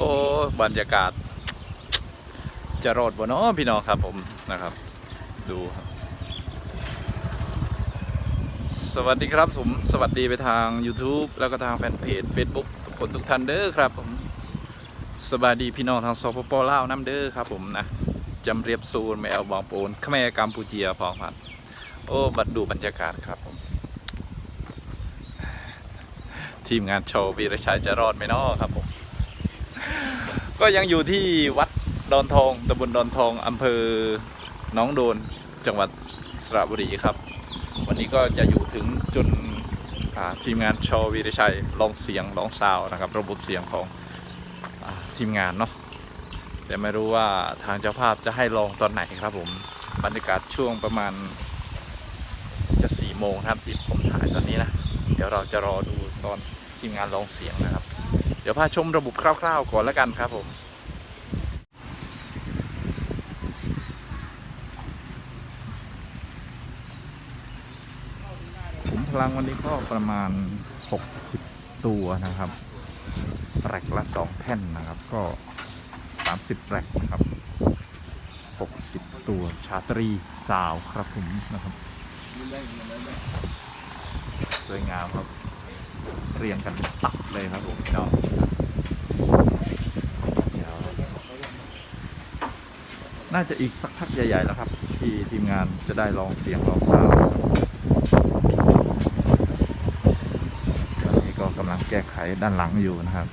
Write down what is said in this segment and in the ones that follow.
โอ้บรรยากาศ จะรอดบ่เนาะพี่น้องครับผมนะครับ ดูครับสวัสดีครับผมสวัสดีไปทาง YouTube แล้วก็ทางแฟนเพจ Facebook ทุกคนทุกท่านเด้อครับผมสวัสดีพี่น้องทางสปปลาวน้ำเด้อครับผมนะจำเรียบซูนแมวบองปูนขแมกัมพูเจียพองพันโอ้บัดดูบรรยากาศครับผมทีมงานโชว์วีรชัยจะรอดไหมเนาะครับผม ก็ยังอยู่ที่วัดดอนทองตำบลดอนทองอำเภอหนองโดน จังหวัดสระบุรีครับ วันนี้ก็จะอยู่ถึงจนทีมงานโชว์วีรชัยลองเสียงลองซาวด์นะครับ ระบบเสียงของอทีมงานเนาะแต่ไม่รู้ว่าทางเจ้าภาพจะให้ลองตอนไหนครับผมบรรยากาศช่วงประมาณจะสี่โมงครับที่ผมถ่ายตอนนี้นะ เดี๋ยวเราจะรอดูตอนทีมงานลองเสียงนะครับ ดี๋ยวพาชมระบบคร่าวๆก่อนแล้วกันครับผมผมพลังวันนี้ก็ประมาณ 60 ตัวนะครับแรกละ 2 แท่นนะครับ ก็ 30แรกนะครับ 60 ตัวชาตรีสาวครับผมนะครับ สวยงามครับ เรียงกันตับเลยครับผมเจ้าน่าจะอีกสักพักใหญ่ ๆ แล้วครับ ที่ทีมงานจะได้ลองเสียงลองซาวตอนนี้ก็กำลังแก้ไขด้านหลังอยู่นะครับ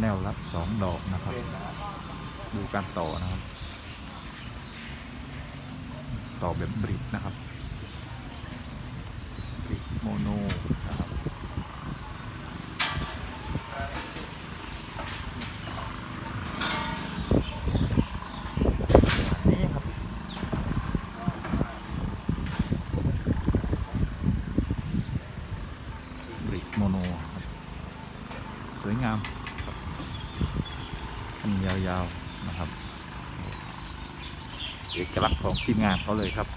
แนวรับสองดอกนะครับ ดูการต่อนะครับ ต่อแบบบริดนะครับบริดโมโนนะครับนี่ครับบริดโมโนครับ สวยงาม ยาวๆนะครับ เอก ลักษณ์ของทีมงานเขาเลยครับ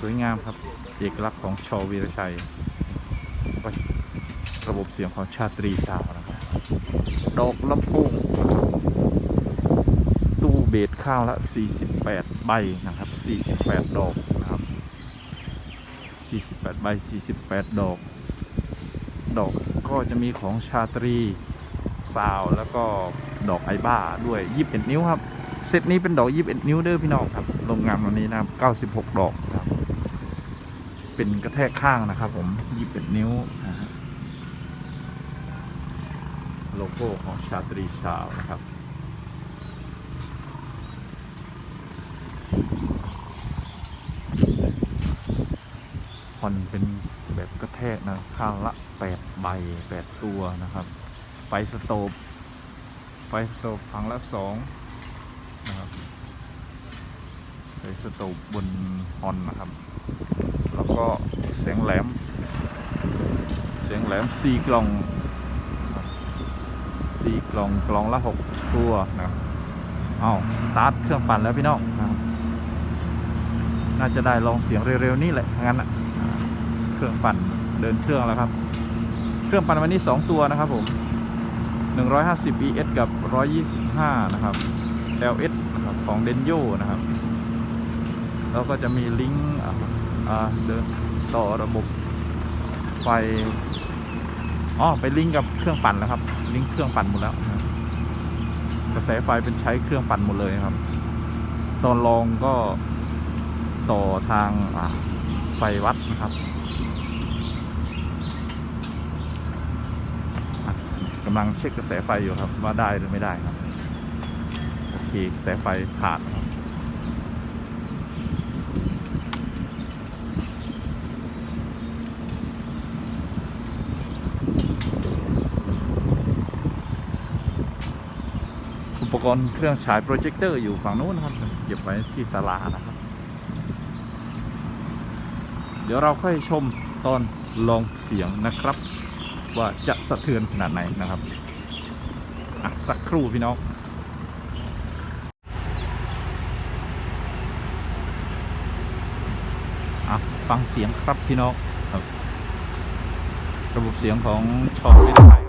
สวยงามครับ เอกลักษณ์ของชอวีรชัย ระบบเสียงของชาตรีสาวนะครับดอกลำโพงตู้เบสข้างละ 48 ใบนะครับ 48 ดอกนะครับ 48 ใบ 48 ดอก ดอก ก็จะมีของชาตรีซาวแล้วก็ดอกไอบ้าด้วย 21 นิ้วครับ เซตนี้เป็นดอก 21 นิ้วเด้อพี่น้องครับโรงงานวันนี้นะครับ96 ดอกครับ เป็นกระแทกข้างนะครับ ผม 21 นิ้วนะฮะโลโก้ของชาตรีซาวนะครับ ผ่อนเป็นแบบกระแทกนะข้างละ8ใบ8ตัวนะครับไฟสโตบไฟสโตบฝั่งละ2นะครับไฟสโตบบนฮอนนะครับ แล้วก็เสียงแหลม เสียงแหลมสี่กล่องสี่กล่องกล่องละ6ตัวนะครับเอาสตาร์ทเครื่องปั่นแล้วพี่น้องนะครับน่าจะได้ลองเสียงเร็วๆนี่แหละงั้นอะ เครื่องปั่นเดินเครื่องแล้วครับ เครื่องปั่นวันนี้ 2 ตัวนะครับผม 150 ES กับ 125 นะครับ LS นะครับของ d e n y o นะครับ แล้วก็จะมีลิงก์เดินต่อระบบไฟอ๋อไปลิงก์กับเครื่องปั่นแล้วครับ ลิงก์เครื่องปั่นหมดแล้วกระแสไฟเป็นใช้เครื่องปั่นหมดเลยครับ ตอนลองก็ต่อทางไฟวัดนะครับ อะ กำลังเช็คกระแสไฟอยู่ครับ ว่าได้หรือไม่ได้ครับโอเคกระแสไฟผ่านครับอุปกรณ์เครื่องฉายโปรเจคเตอร์อยู่ฝั่งนู้นครับเก็บไว้ที่ศาลานะครับ เดี๋ยวเราค่อยชมตอนลองเสียงนะครับ ว่าจะสะเทือนขนาดไหนนะครับอะสักครู่พี่น้องอะฟังเสียงครับพี่น้องครับระบบเสียงของช่องไม่ได้